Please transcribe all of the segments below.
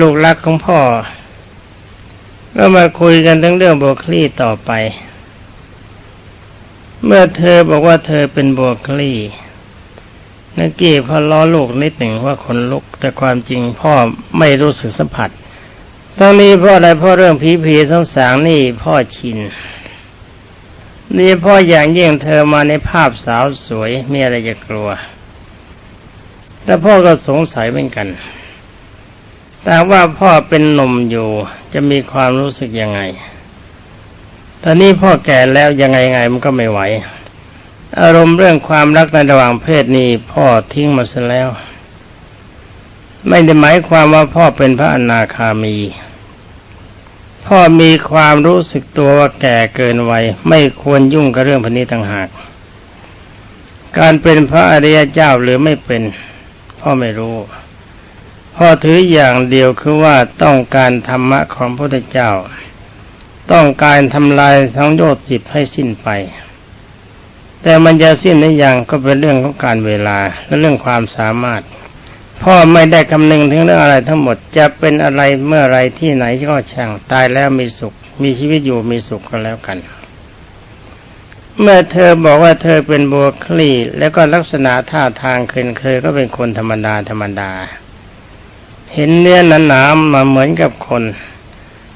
ลูกรักของพ่อ ก็มาคุยกันทั้งเรื่องบัวคลี่ต่อไป เมื่อเธอบอกว่าเธอเป็นบัวคลี่นักกี้พอล้อลูกนิดหนึ่งว่าคนลุก แต่ความจริงพ่อไม่รู้สึกสัมผัสทั้งนี้พ่ออะไรพ่อเรื่องผีผีสงสางนี่พ่อชิน นี่พ่ออย่างยิ่งเธอมาในภาพสาวสวยมีอะไรจะกลัว แต่พ่อก็สงสัยเหมือนกัน แต่ว่าพ่อเป็นหนุ่มอยู่จะมีความรู้สึกยังไง ตอนนี้พ่อแก่แล้วยังไงไงมันก็ไม่ไหว อารมณ์เรื่องความรักในระหว่างเพศนี้พ่อทิ้งมาซะแล้ว ไม่ได้หมายความว่าพ่อเป็นพระอนาคามี พ่อมีความรู้สึกตัวว่าแก่เกินวัยไม่ควรยุ่งกับเรื่องพันนี้ต่างหาก การเป็นพระอริยเจ้าหรือไม่เป็น พ่อไม่รู้ พ่อถืออย่างเดียวคือว่าต้องการธรรมะของพระพุทธเจ้า ต้องการทำลายสังโยชน์สิบให้สิ้นไป แต่มันจะสิ้นหรือยังก็เป็นเรื่องของการเวลาและเรื่องความสามารถ พ่อไม่ได้คำนึงถึงเรื่องอะไรทั้งหมดจะเป็นอะไรเมื่อไรที่ไหนก็ช่างตายแล้วมีสุข มีชีวิตอยู่มีสุขก็แล้วกันเมื่อเธอบอกว่าเธอเป็นบัวคลี่ แล้วก็ลักษณะท่าทางเคยเคยก็เป็นคนธรรมดาธรรมดา เห็นเนื้อหนาๆมาเหมือนกับคน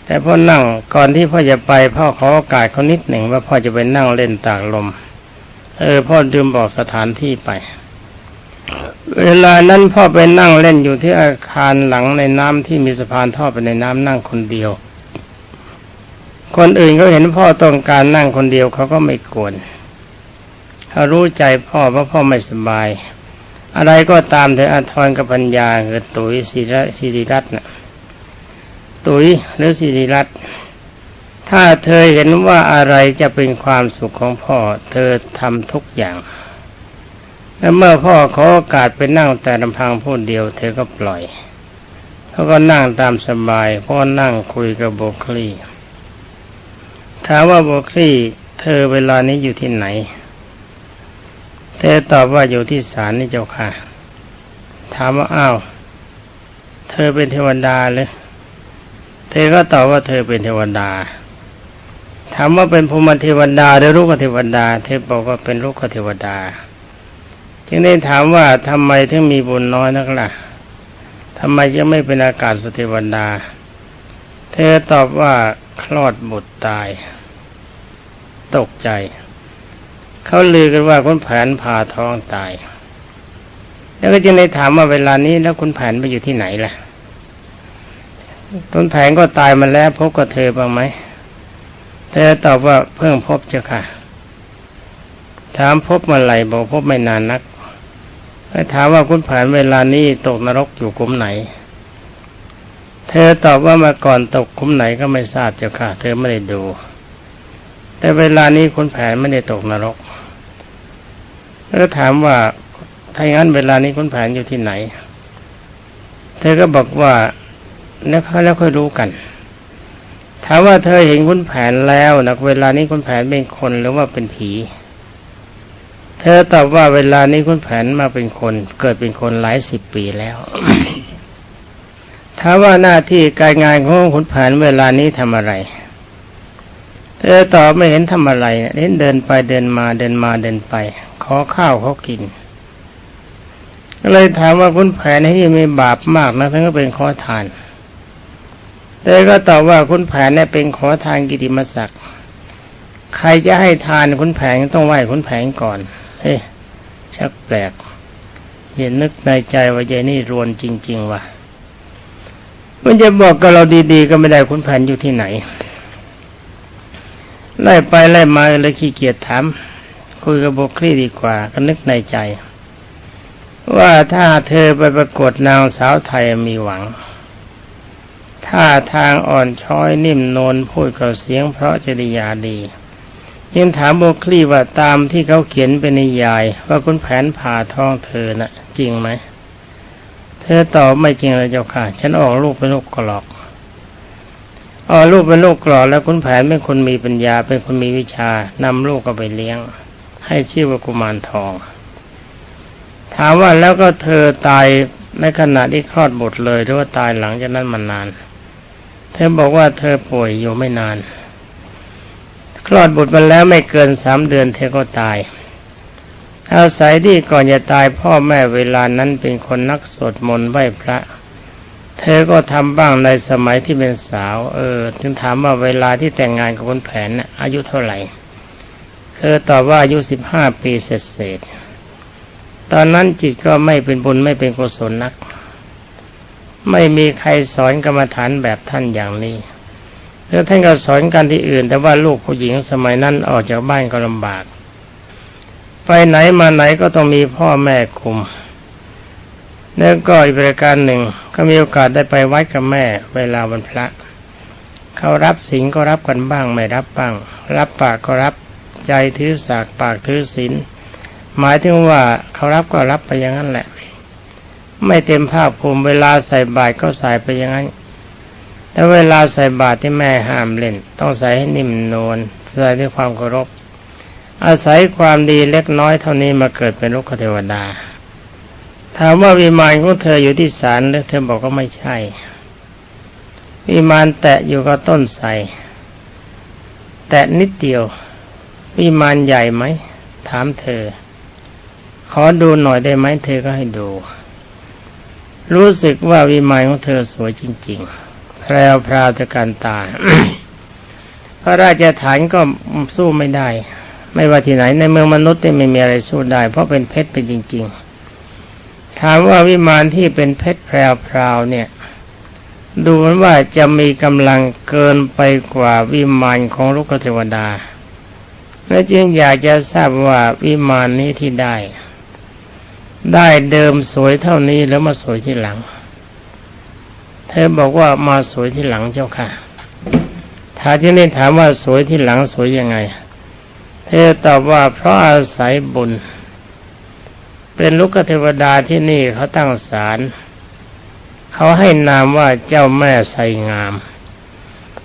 แต่พ่อนั่งก่อนที่พ่อจะไป พ่อขอโอกาสเขานิดหนึ่งว่าพ่อจะไปนั่งเล่นตากลม เออ พ่อดื่มบอกสถานที่ไป เวลานั้นพ่อไปนั่งเล่นอยู่ที่อาคารหลังในน้ำที่มีสะพานทอดไปในน้ำนั่งคนเดียว คนอื่นเขาเห็นพ่อต้องการนั่งคนเดียวเขาก็ไม่กวนเขารู้ใจพ่อว่าพ่อไม่สบาย อะไรก็ตามเธออาทรกับปัญญาคือตุ๋ยศิริศิริรัตน์ตุ๋ยหรือศิริรัตน์ถ้าเธอเห็นว่าอะไรจะเป็นความสุขของพ่อ เธอทำทุกอย่างและเมื่อพ่อขอโอกาสไปนั่งแต่ลำพังพูดเดียว เธอก็ปล่อยเขาก็นั่งตามสบาย พ่อนั่งคุยกับโบคลีถามว่าโบคลีเธอเวลานี้อยู่ที่ไหน เธอตอบว่าอยู่ที่ศาลนี่เจ้าค่ะ ถามว่าอ้าว เธอเป็นเทวดาเลยเธอก็ตอบว่าเธอเป็นเทวดา ถามว่าเป็นภูมิเทวดาหรือลูกเทวดา เธอบอกว่าเป็นลูกเทวดา จึงได้ถามว่าทำไมถึงมีบุญน้อยนักล่ะทำไมยังไม่เป็นอากาศสเทวดา เธอตอบว่าคลอดบุตรตาย ตกใจ เขาลือกันว่าคุณแผนผ่าท้องตาย แล้วก็จึงได้ถามว่าเวลานี้แล้วคุณแผนไปอยู่ที่ไหนล่ะคุณแผนก็ตายมาแล้วพบกับเธอบ้างไหมเธอตอบว่าเพิ่งพบเจ้าค่ะ ถามพบเมื่อไหร่บอกพบไม่นานนักแล้วถามว่าคุณแผนเวลานี้ตกนรกอยู่กุมไหน เธอตอบว่ามาก่อนตกคุ้มไหนก็ไม่ทราบเจ้าค่ะ เธอไม่ได้ดูแต่เวลานี้คุณแผนไม่ได้ตกนรก แล้วถามว่าถ้าอย่างนั้นเวลานี้คุณแผนอยู่ที่ไหน เธอก็บอกว่าแล้วเขาแล้วค่อยรู้กันถามว่าเธอเห็นคุณแผนแล้วนะเวลานี้คุณแผนเป็นคนหรือว่าเป็นผี เธอตอบว่าเวลานี้คุณแผนมาเป็นคน เกิดเป็นคนหลายสิบปีแล้วถามว่าหน้าที่การงานของคุณแผนเวลานี้ทำอะไร เธอตอบไม่เห็นทำอะไรเห็นเดินไปเดินมาเดินมาเดินไป ขอข้าวเขากินก็เลยถามว่าคุณแผนที่มีบาปมากนะทั้งก็เป็นขอทานเธอก็ตอบว่าคุณแผนเนี่ยเป็นขอทานกิติมศักดิ์ใครจะให้ทานคุณแผนต้องไหว้คุณแผนก่อน เฮ้ชักแปลกเห็นนึกในใจว่าใจนี่รวนจริง ๆว่ะมันจะบอกกับเราดีๆ ก็ไม่ได้คุณแผนอยู่ที่ไหนไล่ไปไล่มาเลยขี้เกียจถาม คุยกับโบคลี่ดีกว่า ก็นึกในใจ ว่าถ้าเธอไปประกวดนางสาวไทยมีหวังท่าทางอ่อนช้อยนิ่มนวลพูดกับเสียงเพราะจริยาดียังถามโบคลีว่าตามที่เขาเขียนเป็นนิยาย ว่าคุณแผนผ่าท้องเธอนะ่ะ จริงไหม เธอตอบไม่จริงเลยเจ้าค่ะ ฉันออกลูกเป็นลูกกรอกออกลูกเป็นลูกกรอกแล้วคุณแผนเป็นคนมีปัญญาเป็นคนมีวิชานำลูกก็ไปเลี้ยง ให้ชื่อว่ากุมารทอง ถามว่าแล้วก็เธอตายในขณะที่คลอดบุตรเลยหรือว่าตายหลังจากนั้นมานาน เธอบอกว่าเธอป่วยอยู่ไม่นาน คลอดบุตรมาแล้วไม่เกินสามเดือนเธอก็ตายอาศัยที่ก่อนจะตายพ่อแม่เวลานั้นเป็นคนนักสวดมนต์ไหว้พระ เธอก็ทำบ้างในสมัยที่เป็นสาว เออ ถึงถามว่าเวลาที่แต่งงานกับคนแผนนะอายุเท่าไหร่ เธอตอบว่าอายุสิบห้าปีเศษตอนนั้นจิตก็ไม่เป็นบุญไม่เป็นกุศลนัก ไม่มีใครสอนกรรมฐานแบบท่านอย่างนี้แล้วท่านก็สอนกันที่อื่น แต่ว่าลูกผู้หญิงสมัยนั้นออกจากบ้านก็ลำบาก ไปไหนมาไหนก็ต้องมีพ่อแม่คุม แล้วก็อีกประการหนึ่ง ก็มีโอกาสได้ไปวัดกับแม่เวลาวันพระ เขารับสิงก็รับกันบ้างไม่รับบ้าง รับปากก็รับ ใจถือสากปากถือศีลหมายถึงว่าเขารับก็รับไปอย่างนั้นแหละ ไม่เต็มภาคภูมิเวลาใส่บาตรก็ใส่ไปอย่างนั้นแต่เวลาใส่บาตรที่แม่ห้ามเล่น ต้องใส่ให้นิ่มนวลใส่ด้วยความเคารพ อาศัยความดีเล็กน้อยเท่านี้มาเกิดเป็นลูกเทวดา ถามว่าวิมานของเธออยู่ที่ศาลแล้วเธอบอกว่าไม่ใช่ วิมานแตะอยู่กับต้นไทรแตะนิดเดียว วิมานใหญ่ไหม ถามเธอ ขอดูหน่อยได้ไหม เธอก็ให้ดู รู้สึกว่าวิมานของเธอสวยจริง ๆ แพรวพราวจากการตา พระราชฐานก็สู้ไม่ได้ ไม่ว่าที่ไหนในเมืองมนุษย์ไม่มีอะไรสู้ได้ เพราะเป็นเพชรเป็นจริง ๆ ถามว่าวิมานที่เป็นเพชรแพรวพราวเนี่ยดูเหมือนว่าจะมีกำลังเกินไปกว่าวิมานของลูกเทวดา และจึงอยากจะทราบว่าวิมานนี้ที่ได้ ได้เดิมสวยเท่านี้แล้วมาสวยที่หลัง เธอบอกว่ามาสวยที่หลังเจ้าค่ะถ้าที่นี่ถามว่าสวยที่หลังสวยยังไง เธอตอบว่าเพราะอาศัยบุญ เป็นลูกเทวดาที่นี่เขาตั้งศาลเขาให้นามว่าเจ้าแม่ไสงาม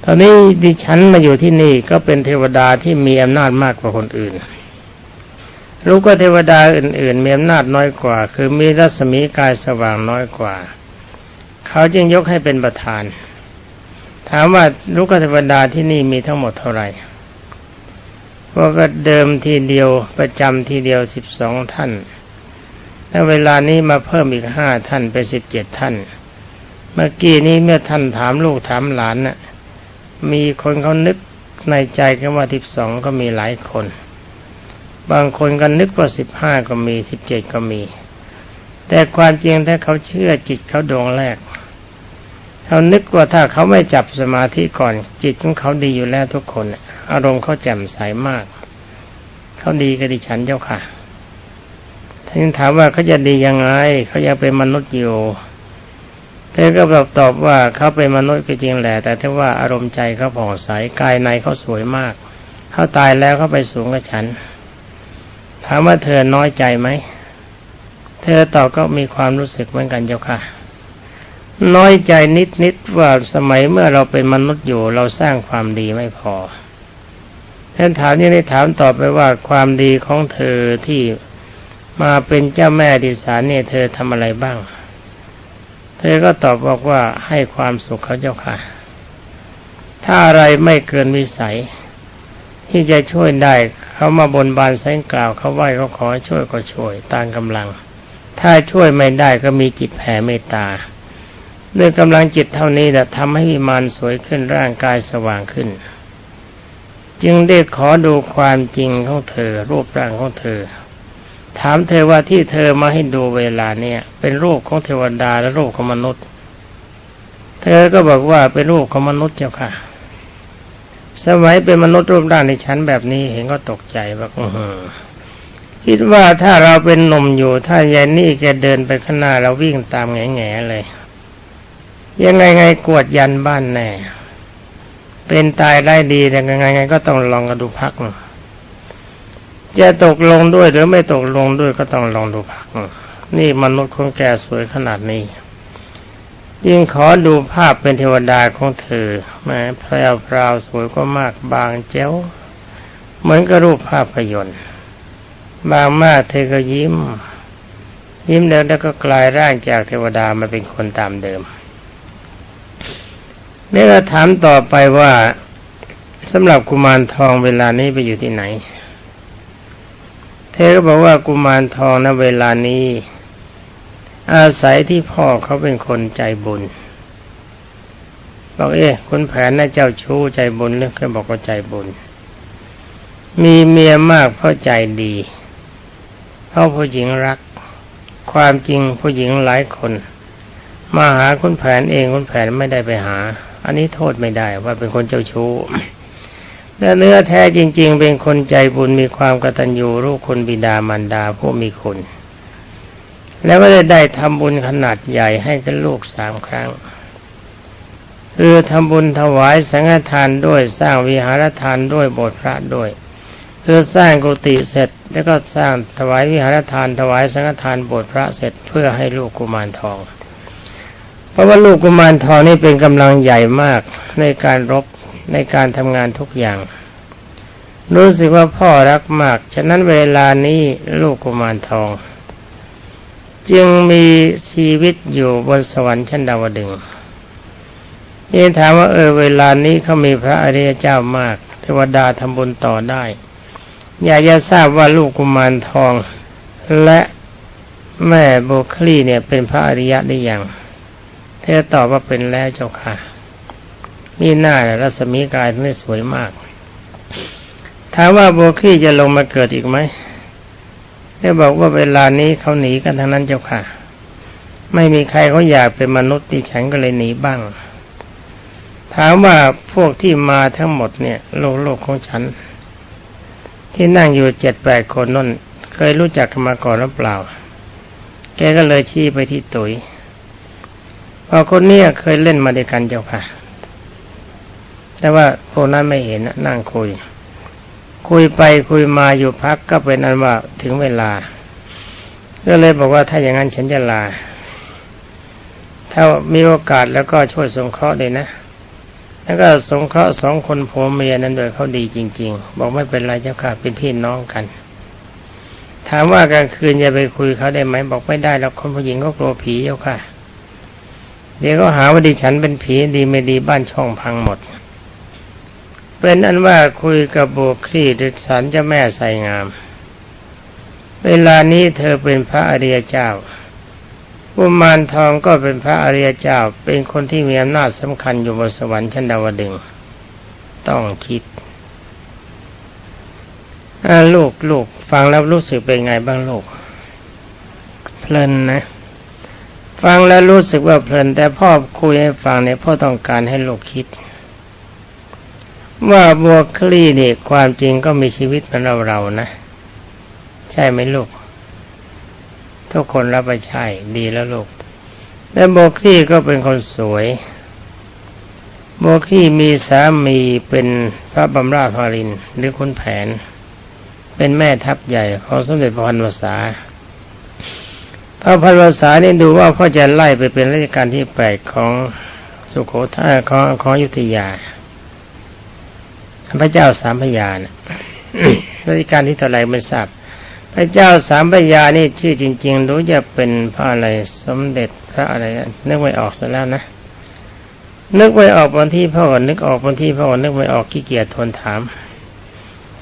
ตอนนี้ดิฉันมาอยู่ที่นี่ก็เป็นเทวดาที่มีอำนาจมากกว่าคนอื่น รู้ก็เทวดาอื่น ๆ มีอำนาจน้อยกว่า คือมีรัศมีกายสว่างน้อยกว่า เขาจึงยกให้เป็นประธาน ถามว่าลูกเทวดาที่นี่มีทั้งหมดเท่าไหร่พวกก็เดิมทีเดียวประจำทีเดียวสิบสองท่านแล้วเวลานี้มาเพิ่มอีกห้าท่านเป็นสิบเจ็ดท่าน เมื่อกี้นี้เมื่อท่านถามลูกถามหลานน่ะ มีคนเขานึกในใจกันว่าสิบสองก็มีหลายคน บางคนก็นึกว่าสิบห้าก็มีสิบเจ็ดก็มี แต่ความจริงถ้าเขาเชื่อจิตเขาดวงแรก เขานึกว่าถ้าเขาไม่จับสมาธิก่อน จิตของเขาดีอยู่แล้วทุกคน อารมณ์เขาแจ่มใสมาก เขาดีกับดิฉันเจ้าค่ะท่านถามว่าเขาจะดียังไง เขายังเป็นมนุษย์อยู่ เธอก็บอกตอบว่าเขาเป็นมนุษย์ก็จริงแหละแต่ถ้าว่าอารมณ์ใจเขาผ่องใสกายในเขาสวยมากเขาตายแล้วเขาไปสูงกับฉันถามว่าเธอน้อยใจไหมเธอตอบก็มีความรู้สึกเหมือนกันเจ้าค่ะ น้อยใจนิดนิดว่าสมัยเมื่อเราเป็นมนุษย์อยู่เราสร้างความดีไม่พอท่านถามนี่ได้ถามตอบไปว่าความดีของเธอที่มาเป็นเจ้าแม่ดิสานเนี่ยเธอทำอะไรบ้าง เธอก็ตอบบอกว่าให้ความสุขเขาเจ้าค่ะ ถ้าอะไรไม่เกินวิสัย ที่จะช่วยได้เขามาบนบานแสงกล่าวเขาไหว้เขาขอช่วยก็ช่วยตามกำลัง ถ้าช่วยไม่ได้ก็มีจิตแผ่เมตตาด้วยกำลังจิตเท่านี้จะทำให้วิมานสวยขึ้นร่างกายสว่างขึ้น จึงได้ขอดูความจริงของเธอ รูปร่างของเธอ ถามเธอว่าที่เธอมาให้ดูเวลาเนี่ย เป็นรูปของเทวดาและรูปของมนุษย์ เธอก็บอกว่าเป็นรูปของมนุษย์เจ้าค่ะ สมัยเป็นมนุษย์รูปร่างในชั้นแบบนี้เห็นก็ตกใจว่าคิดว่าถ้าเราเป็นหนุ่มอยู่ถ้ายายนี่แกเดินไปข้างหน้าเราวิ่งตามแง่ๆเลย ยังไงไงกวดยันบ้านแน่ เป็นตายได้ดีแต่ยังไงไงก็ต้องลองกันดูพักหนึ่ จะตกลงด้วยหรือไม่ตกลงด้วยก็ต้องลองดูพัก นี่มนุษย์คนแก่สวยขนาดนี้ ยิ่งขอดูภาพเป็นเทวดาของเธอแม้แพรวพราวสวยก็มากบางเจ้า เหมือนกับรูปภาพยนตร์ บางมากเธอก็ยิ้ม ยิ้มแล้วแล้วก็กลายร่างจากเทวดามาเป็นคนตามเดิมนี่ก็ถามต่อไปว่าสำหรับกุมารทองเวลานี้ไปอยู่ที่ไหน เธอก็บอกว่ากุมารทองณเวลานี้ อาศัยที่พ่อเขาเป็นคนใจบุญบอกเอ๊ะคุณแผนน่ะเจ้าชู้ใจบุญหรือเคยบอกว่าใจบุญ มีเมียมากเพราะใจดีเพราะผู้หญิงรัก ความจริงผู้หญิงหลายคน มาหาคุณแผนเองคุณแผนไม่ได้ไปหา อันนี้โทษไม่ได้ว่าเป็นคนเจ้าชู้ และเนื้อแท้จริง ๆ เป็นคนใจบุญมีความกตัญญูรู้คุณบิดามารดาผู้มีคุณ แล้วก็ได้ได้ทำบุญขนาดใหญ่ให้กับลูกสามครั้งคือทำบุญถวายสังฆทานด้วยสร้างวิหารทานด้วยโบสถ์พระด้วยคือสร้างกุฏิเสร็จแล้วก็สร้างถวายวิหารทานถวายสังฆทานโบสถ์พระเสร็จเพื่อให้ลูกกุมารทอง เพราะว่าลูกกุมารทองนี่เป็นกำลังใหญ่มากในการรบ ในการทำงานทุกอย่าง รู้สึกว่าพ่อรักมาก ฉะนั้นเวลานี้ลูกกุมารทอง จึงมีชีวิตอยู่บนสวรรค์ชั้นดาวดึงนี่ถามว่าเออเวลานี้เขามีพระอริยเจ้ามาก เทวดาทำบุญต่อได้ อยากจะทราบว่าลูกกุมารทอง และแม่โบคลีเนี่ยเป็นพระอริยะได้ยังเธอตอบว่าเป็นแล้วเจ้าค่ะ มีหน้ารัศมีกายนี่สวยมากถามว่าโบคลีจะลงมาเกิดอีกไหมได้บอกว่าเวลานี้เขาหนีกันทั้งนั้นเจ้าค่ะ ไม่มีใครเขาอยากเป็นมนุษย์ดิฉันก็เลยหนีบ้าง ถามว่าพวกที่มาทั้งหมดเนี่ย โลกโลกของฉัน ที่นั่งอยู่เจ็ดแปดคนนั่นเคยรู้จักกันมาก่อนหรือเปล่า แกก็เลยชี้ไปที่ตุยพอคนนี้เคยเล่นมาด้วยกันเจ้าค่ะ แต่ว่าพวกนั้นไม่เห็นนั่งคุย คุยไปคุยมาอยู่พักก็เป็นอันว่าถึงเวลา ก็เลยบอกว่าถ้าอย่างนั้นฉันจะลา ถ้ามีโอกาสแล้วก็ช่วยสงเคราะห์เลยนะ แล้วก็สงเคราะห์สองคนผัวเมียนั้นโดยเขาดีจริง ๆ บอกไม่เป็นไรเจ้าค่ะเป็นพี่น้องกัน ถามว่ากลางคืนจะไปคุยเขาได้ไหมบอกไม่ได้แล้วคนผู้หญิงก็กลัวผีเจ้าค่ะ เดี๋ยวก็หาว่าดิฉันเป็นผีดีไม่ดีบ้านช่องพังหมด เป็นอันว่าคุยกับโบครีดิสันเจ้าแม่ใส่งาม เวลานี้เธอเป็นพระอริยเจ้าอุมานทองก็เป็นพระอริยเจ้า เป็นคนที่มีอำนาจสำคัญอยู่บนสวรรค์ชั้นดาวดึง ต้องคิดลูกลูกฟังแล้วรู้สึกเป็นไงบ้างลูก เพลินนะ ฟังแล้วรู้สึกว่าเพลิน แต่พ่อคุยให้ฟังเนี่ยพ่อต้องการให้ลูกคิด ว่าบัวคลี่นี่ความจริงก็มีชีวิตเหมือนเราเรานะ ใช่ไหมลูก ทุกคนรับไปใช่ดีแล้วลูกและโบคลี่ก็เป็นคนสวยโบคลี่มีสามีเป็นพระบำราภารินหรือคุณแผน เป็นแม่ทัพใหญ่ของสมเด็จพระพันวษาพระพันวษานี่ดูว่าพ่อจะไล่ไปเป็นราชการที่แปดของสุโขทัยของของยุธยา พระเจ้าสามพยานะรัชการที่เท่าไรไม่ทราบ พระเจ้าสามพยานี่ชื่อจริง ๆ รู้จะเป็นพระอะไรสมเด็จพระอะไรนึกไม่ออกซะแล้วนะนึกไม่ออกบนที่พ่อนึกออกบนที่พ่อนึกไม่ออกขี้เกียจทนถาม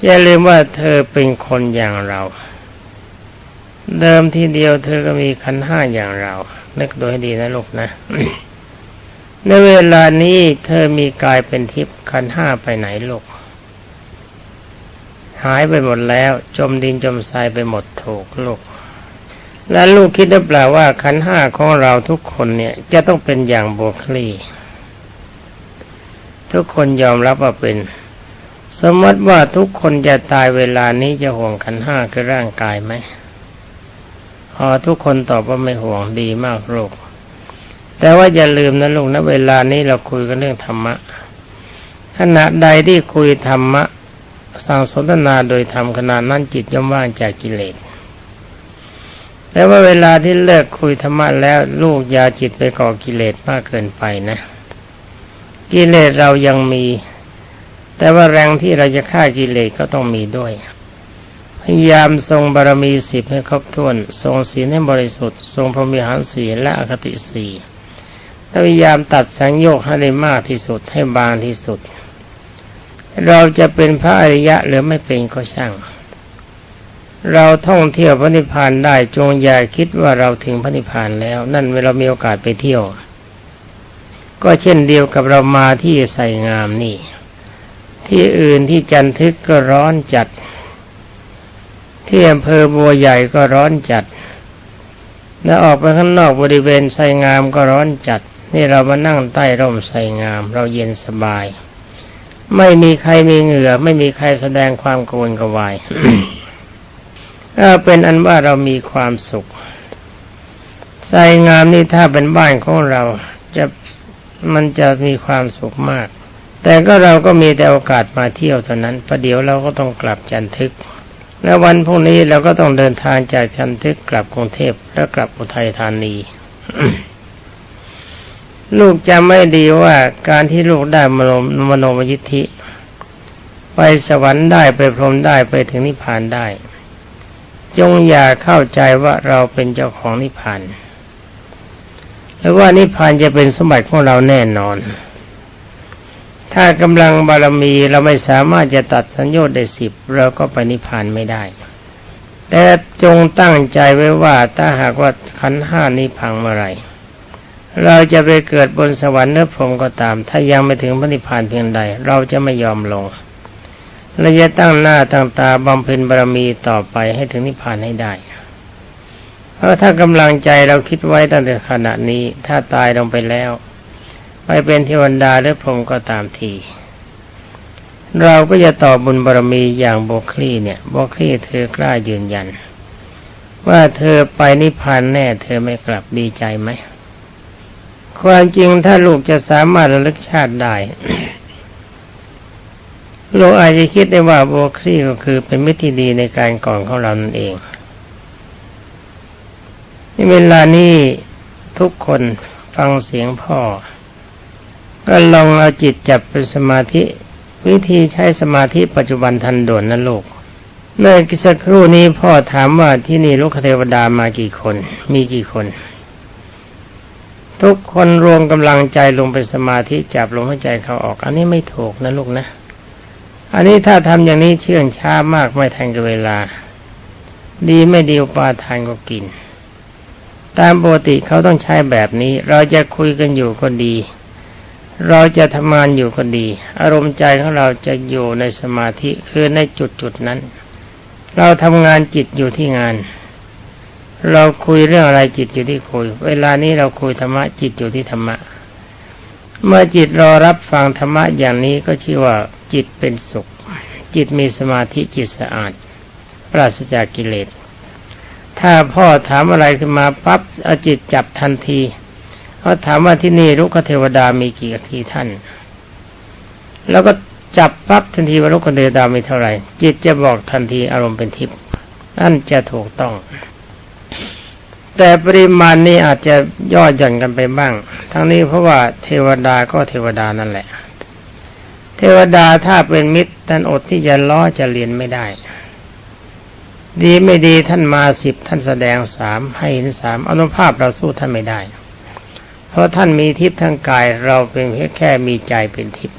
อย่าลืมว่าเธอเป็นคนอย่างเรา เดิมทีเดียวเธอก็มีขันห้าอย่างเรา นึกโดยดีนะลูกนะ ในเวลานี้เธอมีกายเป็นทิพย์ขันห้าไปไหนลูกหายไปหมดแล้ว จมดินจมทรายไปหมดถูกลูก และลูกคิดหรือเปล่าว่าขันห้าของเราทุกคนเนี่ยจะต้องเป็นอย่างโบคลีทุกคนยอมรับว่าเป็น สมมติว่าทุกคนจะตายเวลานี้จะห่วงขันห้าคือร่างกายไหมพอทุกคนตอบว่าไม่ห่วงดีมากลูก แต่ว่าอย่าลืมนะลูกนะเวลานี้เราคุยกันเรื่องธรรมะ ขณะใดที่คุยธรรมะสั่งสนทนาโดยทำขนาดนั้นจิตย่อมว่างจากกิเลสแต่ว่าเวลาที่เลิกคุยธรรมะแล้วลูกยาจิตไปก่อกิเลสมากเกินไปนะ กิเลสเรายังมี แต่ว่าแรงที่เราจะฆ่ากิเลสก็ต้องมีด้วยพยายามทรงบารมีสิบให้ครบถ้วน ทรงศีลให้บริสุทธิ์ ทรงพรหมิหารสีและอคติสี พยายามตัดสังโยกให้ได้มากที่สุดให้บางที่สุด เราจะเป็นพระอริยะหรือไม่เป็นก็ช่าง เราท่องเที่ยวพระนิพพานได้จงอย่าคิดว่าเราถึงพระนิพพานแล้ว นั่นเวลามีโอกาสไปเที่ยว ก็เช่นเดียวกับเรามาที่ใส่งามนี่ ที่อื่นที่จันทึกก็ร้อนจัด ที่อำเภอบัวใหญ่ก็ร้อนจัดแล้วออกไปข้างนอกบริเวณไสงามก็ร้อนจัด นี่เรามานั่งใต้ร่มไสงาม เราเย็นสบาย ไม่มีใครมีเหงื่อ ไม่มีใครแสดงความกรนกวายเป็นอันว่าเรามีความสุขไสงามนี่ถ้าเป็นบ้านของเราจะมันจะมีความสุขมาก แต่ก็เราก็มีแต่โอกาสมาเที่ยวเท่านั้นประเดี๋ยวเราก็ต้องกลับจันทึก แล้ววันพรุ่งนี้เราก็ต้องเดินทางจากจันทึกกลับกรุงเทพแล้วกลับอุทัยธานี ลูกจำไม่ดีว่าการที่ลูกได้มโนมโนมยิทธิ ไปสวรรค์ได้ไปพรหมได้ไปถึงนิพพานได้ จงอย่าเข้าใจว่าเราเป็นเจ้าของนิพพานหรือว่านิพพานจะเป็นสมบัติของเราแน่นอน ถ้ากำลังบารมีเราไม่สามารถจะตัดสัญญาได้สิบเราก็ไปนิพพานไม่ได้ แต่จงตั้งใจไว้ว่าถ้าหากว่าขันห้านี้พังเมื่อไร เราจะไปเกิดบนสวรรค์เนื้อพรมก็ตาม ถ้ายังไม่ถึงพระนิพพานเพียงใด เราจะไม่ยอมลงเราจะตั้งหน้าตั้งตาบำเพ็ญบารมีต่อไปให้ถึงนิพพานให้ได้ เพราะถ้ากำลังใจเราคิดไว้ตั้งแต่ขณะนี้ ถ้าตายลงไปแล้ว ไปเป็นเทวดาหรือพรหมก็ตามที เราก็จะต่อบุญบารมีอย่างโบคลี่เนี่ยโบคลี่เธอกล้ายืนยัน ว่าเธอไปนิพพานแน่ เธอไม่กลับดีใจไหม ความจริงถ้าลูกจะสามารถระลึกชาติได้ ลูกอาจจะคิดได้ว่าโบคลี่ก็คือเป็นมิตรที่ดีในการก่อนของเรานั่นเองเวลานี้ทุกคนฟังเสียงพ่อ ก็ลองเอาจิตจับเป็นสมาธิ วิธีใช้สมาธิปัจจุบันทันด่วนนะลูกเมื่อสักครู่นี้พ่อถามว่าที่นี่ลูกเทวดามากี่คน มีกี่คน ทุกคนรวมกำลังใจลงเป็นสมาธิจับลมหายใจเขาออก อันนี้ไม่ถูกนะลูกนะ อันนี้ถ้าทำอย่างนี้เชื่องช้ามากไม่ทันกับเวลา ดีไม่ดีปาทานก็กิน ตามปกติเขาต้องใช้แบบนี้ เราจะคุยกันอยู่ก็ดี เราจะทำงานอยู่ก็ดี อารมณ์ใจของเราจะอยู่ในสมาธิคือในจุดจุดนั้น เราทำงานจิตอยู่ที่งาน เราคุยเรื่องอะไรจิตอยู่ที่คุย เวลานี้เราคุยธรรมะจิตอยู่ที่ธรรมะ เมื่อจิตรอรับฟังธรรมะอย่างนี้ก็ชื่อว่าจิตเป็นสุข จิตมีสมาธิจิตสะอาด ปราศจากกิเลส ถ้าพ่อถามอะไรขึ้นมาปั๊บเอาจิตจับทันทีเขาถามว่าที่นี่ลุกเทวดามีกี่ทีท่าน แล้วก็จับปั๊บทันทีว่าลุกเทวดามีเท่าไหร่ จิตจะบอกทันทีอารมณ์เป็นทิพย์นั่นจะถูกต้อง แต่ปริมาณนี้อาจจะย่อหย่อนกันไปบ้าง ทั้งนี้เพราะว่าเทวดาก็เทวดานั่นแหละ เทวดาถ้าเป็นมิตรท่านอดที่จะล้อจะเรียนไม่ได้ ดีไม่ดีท่านมาสิบท่านแสดงสามให้เห็นสามอนุภาพเราสู้ท่านไม่ได้ เพราะท่านมีทิพย์ทางกายเราเป็นแค่แค่มีใจเป็นทิพย์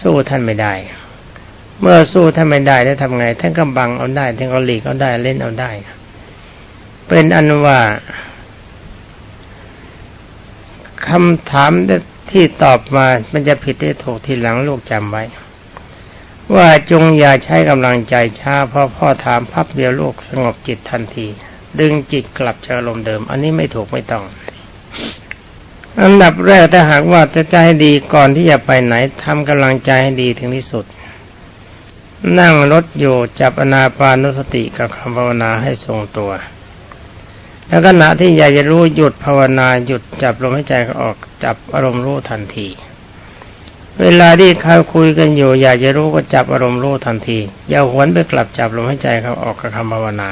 สู้ท่านไม่ได้ เมื่อสู้ท่านไม่ได้แล้วทำไง ท่านก็บังเอาได้ท่านก็หลีกเอาได้เล่นเอาได้ เป็นอันว่าคำถามที่ตอบมามันจะผิดได้ถูกทีหลังลูกจำไว้ ว่าจงอย่าใช้กำลังใจช้าเพราะพ่อถามพับเดียวลูกสงบจิตทันที ดึงจิตกลับเจอลมเดิม อันนี้ไม่ถูกไม่ต้อง อันดับแรกถ้าหากว่าจะใจดีก่อนที่จะไปไหนทำกำลังใจให้ดีถึงที่สุด นั่งรถอยู่จับอนาปานุสติกับคำภาวนาให้ทรงตัว แล้วขณะที่อยากจะรู้หยุดภาวนาหยุดจับลมหายใจออกจับอารมณ์รู้ทันที เวลาที่เขาคุยกันอยู่ อยากจะรู้ก็จับอารมณ์รู้ทันที อย่าหวนไปกลับจับลมหายใจเขาออกกับคำภาวนา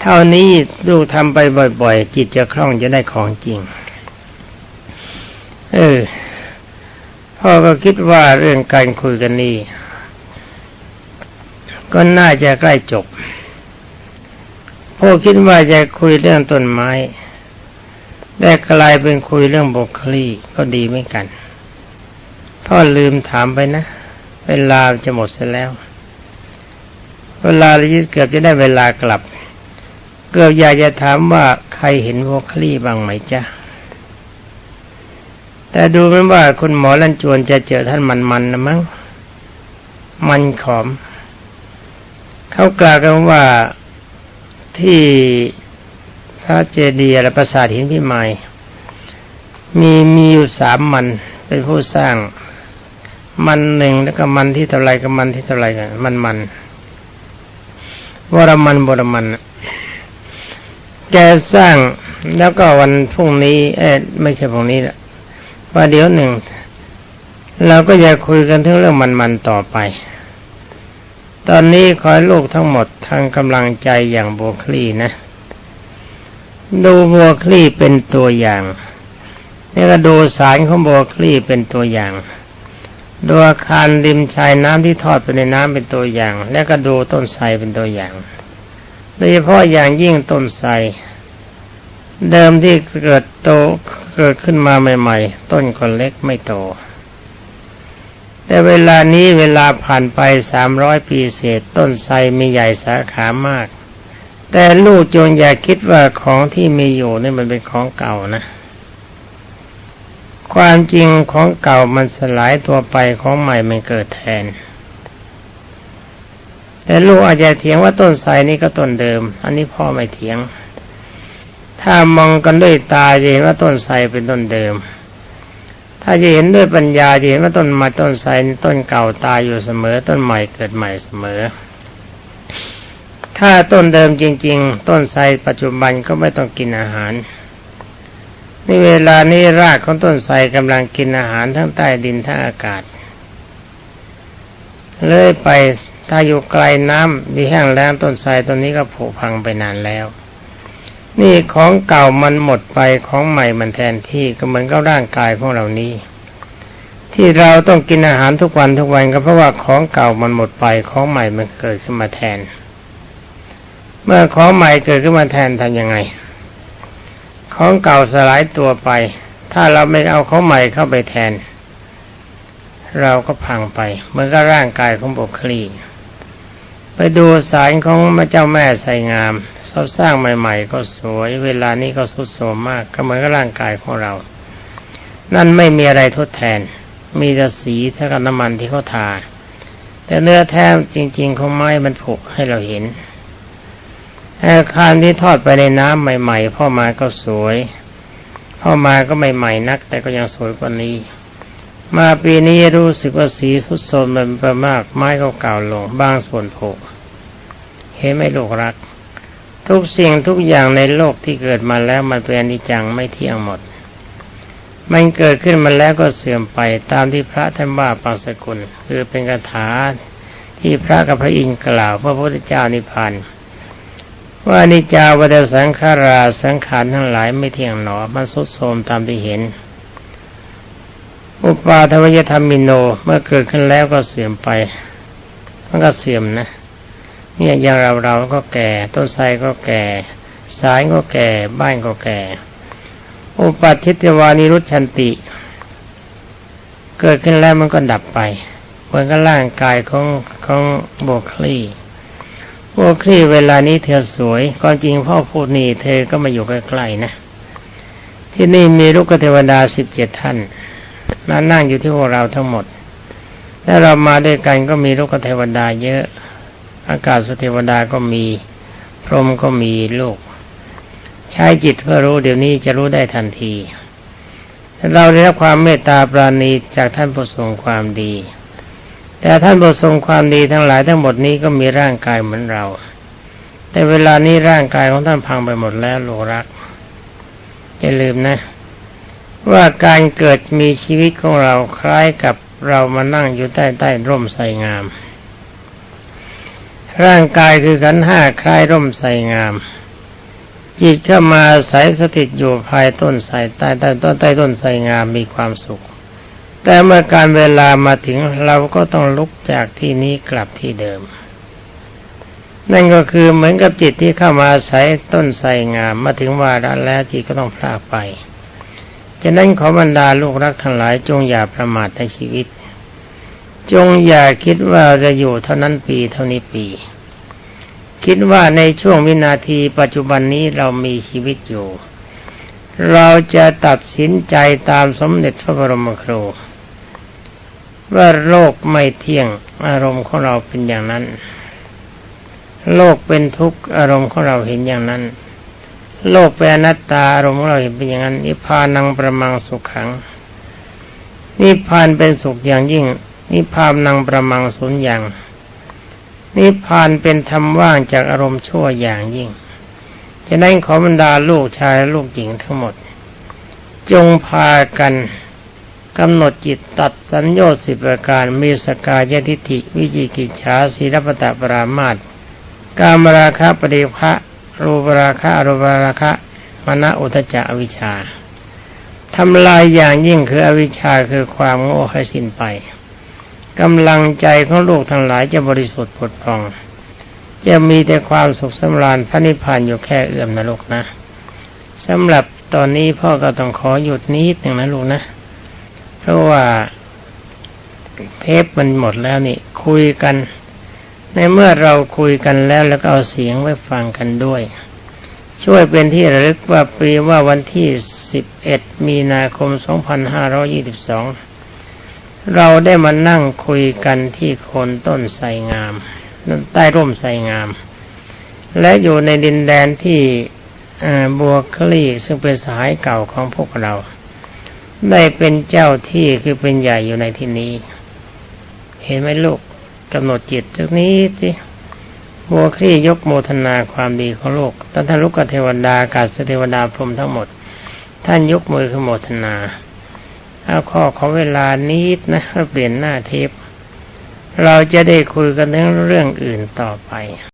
เท่านี้ลูกทำไปบ่อย ๆ จิตจะคล่องจะได้ของจริง เออพ่อก็คิดว่าเรื่องการคุยกันนี้ก็น่าจะใกล้จบ พวกคิดว่าจะคุยเรื่องต้นไม้ ได้กลายเป็นคุยเรื่องบกคลีก็ดีไม่กัน พ่อลืมถามไปนะ เวลาจะหมดเสียแล้ว เวลาเราเกือบจะได้เวลากลับ เกือบอยากจะถามว่าใครเห็นบกคลีบ้างไหมจ๊ะแต่ดูเหมือนว่าคุณหมอลันจวนจะเจอท่านมันๆนะมั้ง มันขอม เขากล่าวกันว่า ที่พระเจดีย์และปราสาทหินพิมายมีมีอยู่สามมันเป็นผู้สร้างมันหนึ่งแล้วก็มันที่เท่าไรกับมันที่เท่าไรกันมันมันวรมันบรมันแกสร้างแล้วก็วันพรุ่งนี้ เอ๊ไม่ใช่พรุ่งนี้ละว่าเดี๋ยวหนึ่งเราก็จะคุยกันถึงเรื่องมันๆต่อไป ตอนนี้ขอให้ลูกทั้งหมด ทางกำลังใจอย่างโบคลีนะ ดูโบคลีเป็นตัวอย่างนี่ก็ดูสารของโบคลีเป็นตัวอย่างดูอาคารริมชายน้ำที่ทอดไปในน้ำเป็นตัวอย่าง และก็ดูต้นไทรเป็นตัวอย่าง โดยเฉพาะอย่างยิ่งต้นไทรเดิมที่เกิดโตเกิดขึ้นมาใหม่ ๆ ต้นก็เล็กไม่โต แต่เวลานี้เวลาผ่านไปสามร้อยปีเศษต้นไทรมีใหญ่สาขามาก แต่ลูกจงอย่าคิดว่าของที่มีอยู่นี่มันเป็นของเก่านะ ความจริงของเก่ามันสลายตัวไปของใหม่มันเกิดแทน แต่ลูกอาจจะเถียงว่าต้นไทรนี่ก็ต้นเดิม อันนี้พ่อไม่เถียง ถ้ามองกันด้วยตาจะเห็นว่าต้นไทรเป็นต้นเดิม ถ้าจะเห็นด้วยปัญญาจะเห็นว่าต้นไม้ต้นไทรต้นเก่าตายอยู่เสมอ ต้นใหม่เกิดใหม่เสมอ ถ้าต้นเดิมจริง ๆ ต้นไทรปัจจุบันก็ไม่ต้องกินอาหารในเวลานี้รากของต้นไทรกำลังกินอาหารทั้งใต้ดินทั้งอากาศ เลยไปถ้าอยู่ไกลน้ำที่แห้งแล้งต้นไทรต้นนี้ก็ผุพังไปนานแล้ว นี่ของเก่ามันหมดไปของใหม่มันแทนที่ก็เหมือนกับร่างกายของเรานี้ ที่เราต้องกินอาหารทุกวันทุกวันก็เพราะว่าของเก่ามันหมดไปของใหม่มันเกิดขึ้นมาแทน เมื่อของใหม่เกิดขึ้นมาแทนทำยังไง ของเก่าสลายตัวไป ถ้าเราไม่เอาของใหม่เข้าไปแทน เราก็พังไปเหมือนกับร่างกายของบุคลี ไปดูสารของพระเจ้าแม่ใส่งามสร้างใหม่ ๆ ก็สวย เวลานี้ก็สุดโสมมากก็เหมือนกับร่างกายของเรา นั่นไม่มีอะไรทดแทน มีแต่สีเท่ากับน้ำมันที่เขาทา แต่เนื้อแท้จริง ๆ ของไม้มันผุให้เราเห็นอาคารที่ทอดไปในน้ำใหม่ ๆ พ่อมาก็สวย พ่อมาก็ใหม่ๆนัก แต่ก็ยังสวยกว่านี้ มาปีนี้รู้สึกว่าสีสุดโทมมันไปมาก ไม้ก็เก่าลง บางส่วนผุ เห็นไหมลูกรัก ทุกสิ่งทุกอย่างในโลกที่เกิดมาแล้วมันเป็นอนิจจังไม่เที่ยงหมด มันเกิดขึ้นมาแล้วก็เสื่อมไปตามที่พระท่านว่าปังสกุล คือเป็นคาถาที่พระกับพระอินทร์กล่าวพระพุทธเจ้านิพพานว่านิจาวัฏสังขาราสังขารทั้งหลายไม่เที่ยงหนอมันสุดโทมตามที่เห็น อุปาทวยธรรมิโนเมื่อเกิดขึ้นแล้วก็เสื่อมไป มันก็เสื่อมนะ เนี่ยอย่างเราเราก็แก่ ต้นไทรก็แก่ สายก็แก่ บ้านก็แก่ อุปัชิตวานิรุชันติ เกิดขึ้นแล้วมันก็ดับไปเหมือนกับร่างกายของของโบคลีโบคลีเวลานี้เธอสวยก่อนจริงพ่อพูดนี่เธอก็มาอยู่ใกล้ๆนะ ที่นี่มีลูกเทวดาสิบเจ็ดท่านมานั่งอยู่ที่พวกเราทั้งหมดถ้าเรามาด้วยกันก็มีลูกเทวดาเยอะ อากาศสเทวดาก็มี พรหมก็มีลูกใช้จิตเพื่อรู้เดี๋ยวนี้จะรู้ได้ทันที เราได้รับความเมตตาปราณีจากท่านผู้ทรงความดี แต่ท่านผู้ทรงความดีทั้งหลายทั้งหมดนี้ก็มีร่างกายเหมือนเรา แต่เวลานี้ร่างกายของท่านพังไปหมดแล้วลูกรักอย่าลืมนะ ว่าการเกิดมีชีวิตของเราคล้ายกับเรามานั่งอยู่ใต้ใต้ร่มไทรงาม ร่างกายคือขันห้าคล้ายร่มใสงาม จิตเข้ามาใสสถิตอยู่ภายต้นใสใต้ใต้ต้นใต้ต้นใสงามมีความสุข แต่เมื่อการเวลามาถึงเราก็ต้องลุกจากที่นี้กลับที่เดิม นั่นก็คือเหมือนกับจิตที่เข้ามาอาศัยต้นไทรงาม มาถึงวาระแล้วจิตก็ต้องพลากไปฉะนั้นขอบรรดาลูกรักทั้งหลายจงอย่าประมาทในชีวิต จงอย่าคิดว่าจะอยู่เท่านั้นปีเท่านี้ปี คิดว่าในช่วงวินาทีปัจจุบันนี้เรามีชีวิตอยู่ เราจะตัดสินใจตามสมเด็จพระบรมครูว่าโลกไม่เที่ยงอารมณ์ของเราเป็นอย่างนั้น โลกเป็นทุกข์อารมณ์ของเราเห็นอย่างนั้น โลกเป็นอนัตตาอารมณ์ของเราเห็นเป็นอย่างนั้นนิพพานังประมังสุขขังนิพพานเป็นสุขอย่างยิ่ง นิพพานนังประมังสุญญ์อย่างนิพพานเป็นธรรมว่างจากอารมณ์ชั่วอย่างยิ่งฉะนั้นขอบรรดาลูกชายและลูกหญิงทั้งหมด จงพากันกำหนดจิตตัดสัญญาสิบประการมีสกายทิฏฐิวิจิกิจฉาศีลปตะปรามาตกามราคะปฏิภะรูปราคะอรูปราคะมณอุทจจะอวิชชาทำลายอย่างยิ่งคืออวิชชาคือความโง่ให้สิ้นไป กำลังใจของลูกทั้งหลายจะบริสุทธิ์ผุดพอง จะมีแต่ความสุขสำราญพระนิพพานอยู่แค่เอื้อมนะลูกนะสำหรับตอนนี้พ่อก็ต้องขอหยุดนิดหนึ่งนะลูกนะ เพราะว่าเทปมันหมดแล้วนี่ คุยกัน ในเมื่อเราคุยกันแล้วแล้วก็เอาเสียงไว้ฟังกันด้วย ช่วยเป็นที่ระลึกว่าปีว่าวันที่ 11 มีนาคม 2522 เราได้มานั่งคุยกันที่โคนต้นไทรงามใต้ร่มไทรงาม และอยู่ในดินแดนที่บัวคลีซึ่งเป็นสายเก่าของพวกเรา ได้เป็นเจ้าที่คือเป็นใหญ่อยู่ในที่นี้ เห็นไหมลูกกำหนดจิตสักนี้สิบัวคลี่ยกโมทนาความดีของโลกท่านท่านลูกเทวดากาศเทวดาพรมทั้งหมด ท่านยกมือขโมทนา เอาข้อขอเวลานิดนะเปลี่ยนหน้าเทปเราจะได้คุยกันเรื่องอื่นต่อไป